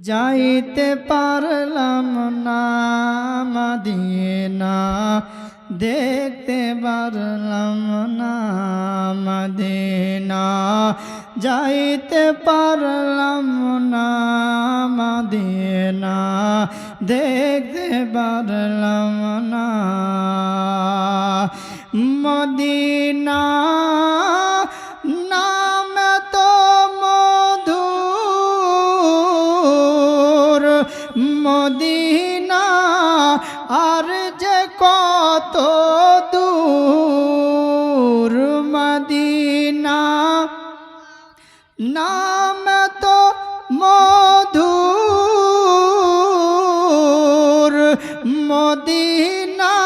যাইতে পারলাম না দিয়ে না দেখতে পারলাম না, মদিনা। যাইতে পারলাম না, মদিনা। দেখতে পারলাম না মদিনা, আর যে কত দূর মদিনা। নাম তো মধুর মদিনা,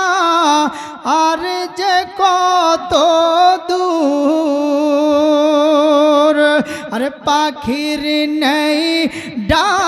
আর যে কত দূর। আরে পাখির নেই পেলে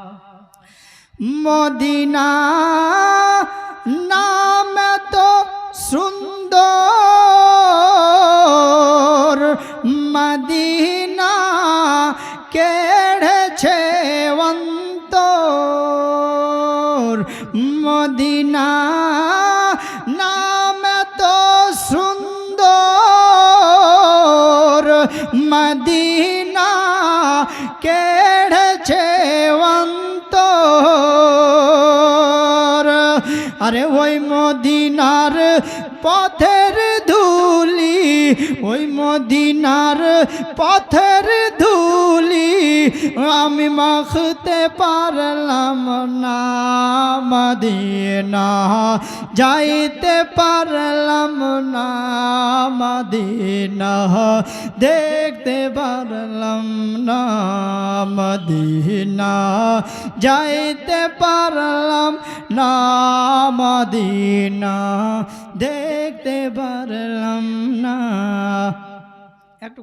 মদিনা নাম তো সুন্দর মদিনা কেড়েছে অন্তর। মদিনা নাম তো সুন্দর মদিনা কেড়েছে আরে ওই মদিনার পথের ওই মদিনার পথের ধুলি আমি মাখতে পারলাম না, মদিনা যাইতে পারলাম না, মদিনা দেখতে পারলাম না, মদিনা যাইতে পারলাম না, মদিনা দেখতে পারলাম না।